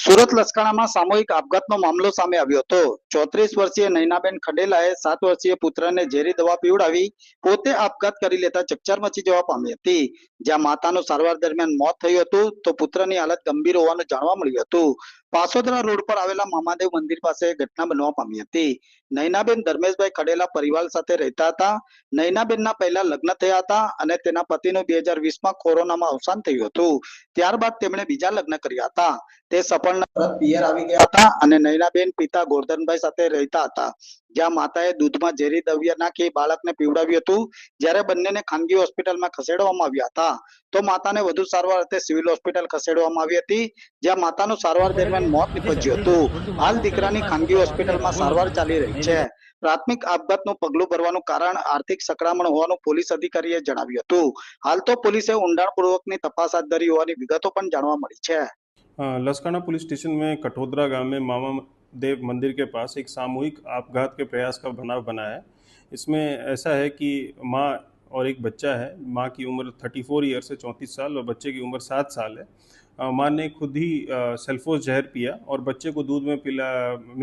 સુરત લસકાણામાં સામૂહિક આપઘાતનો મામલો સામે આવ્યો હતો ચોત્રીસ વર્ષીય નૈનાબેન ખડેલાએ સાત વર્ષીય પુત્રને ઝેરી દવા પીવડાવી પોતે આપઘાત કરી લેતા ચકચાર મચી જવા પામી હતી જ્યાં માતાનું સારવાર દરમિયાન મોત થયું હતું તો પુત્રની હાલત ગંભીર હોવાનું જાણવા મળ્યું હતું પાસોદરા રોડ પર આવેલા મામાદેવ મંદિર પાસે ઘટના બનવા પામી હતી નયનાબેન ધર્મેશભાઈ ખડેલા પરિવાર સાથે રહેતા હતા નયનાબેનના પહેલા લગ્ન થયા હતા અને તેના પતિનું બે હજાર વીસમાં કોરોનામાં અવસાન થયું હતું ત્યારબાદ તેમણે બીજા લગ્ન કર્યા હતા તે સફળ પિયર આવી ગયા હતા અને નયનાબેન પિતા ગોરધનભાઈ સાથે રહેતા હતા જ્યાં માતાએ દૂધમાં ઝેરી દ્રવ્ય નાખી બાળકને પીવડાવ્યું હતું જ્યારે બંનેને ખાનગી હોસ્પિટલમાં ખસેડવામાં આવ્યા હતા તો માતાને વધુ સારવાર અર્થે સિવિલ હોસ્પિટલ ખસેડવામાં આવી હતી જ્યાં માતાનું સારવાર દરમિયાન મોત નીપજ્યું હતું હાલ દીકરાની ખાનગી હોસ્પિટલમાં સારવાર ચાલી રહી છે પ્રાથમિક આબગાત નો પગલો ભરવાનો કારણ આર્થિક સકરામણ હોવાનું પોલીસ અધિકારીએ જણાવ્યું હતું હાલ તો પોલીસે ઊંડાણપૂર્વકની તપાસ હાથ ધરી હોવાની વિગતો પણ જાણવા મળી છે લસકાના પોલીસ સ્ટેશન મે કઠોદરા ગામ મે મામા દેવ મંદિર કે પાસ એક સામૂહિક આપઘાત કે પ્રયાસ કા બના બના હે ઇસમે એસા હે કી માં ઓર એક બચ્ચા હે માં કી ઉમર 34 યર્સ સે 34 સાલ ઓર બચ્ચે કી ઉમર 7 સાલ હે માંને ખુદ હી સેલ્ફ હોઝ ઝેર પિયા ઓર બચ્ચે કો દૂધ મે પિલા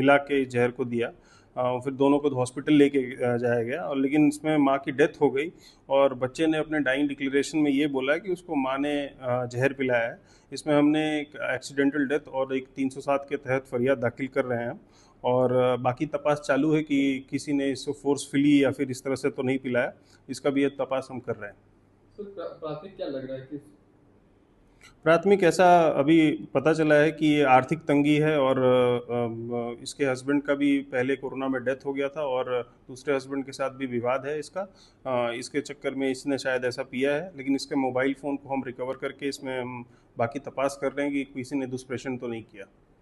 મિલા કે ઝેર કો દિયા फिर दोनों को हॉस्पिटल तो लेके जाया गया और लेकिन इसमें माँ की डेथ हो गई और बच्चे ने अपने डाइंग डिक्लेरेशन में ये बोला कि उसको माँ ने जहर पिलाया है इसमें हमने एक एक्सीडेंटल डेथ और एक 307 के तहत फरियाद दाखिल कर रहे हैं और बाकी तपास चालू है कि किसी ने इसको फोर्सफुली या फिर इस तरह से तो नहीं पिलाया इसका भी तपास हम कर रहे हैं तो प्राथमिक क्या लग रहा है कि प्राथमिक ऐसा अभी पता चला है कि ये आर्थिक तंगी है और इसके हस्बैंड का भी पहले कोरोना में डेथ हो गया था और दूसरे हस्बैंड के साथ भी विवाद है इसका इसके चक्कर में इसने शायद ऐसा पिया है लेकिन इसके मोबाइल फ़ोन को हम रिकवर करके इसमें हम बाकी तपास कर रहे हैं कि किसी ने दुष्प्रेषण तो नहीं किया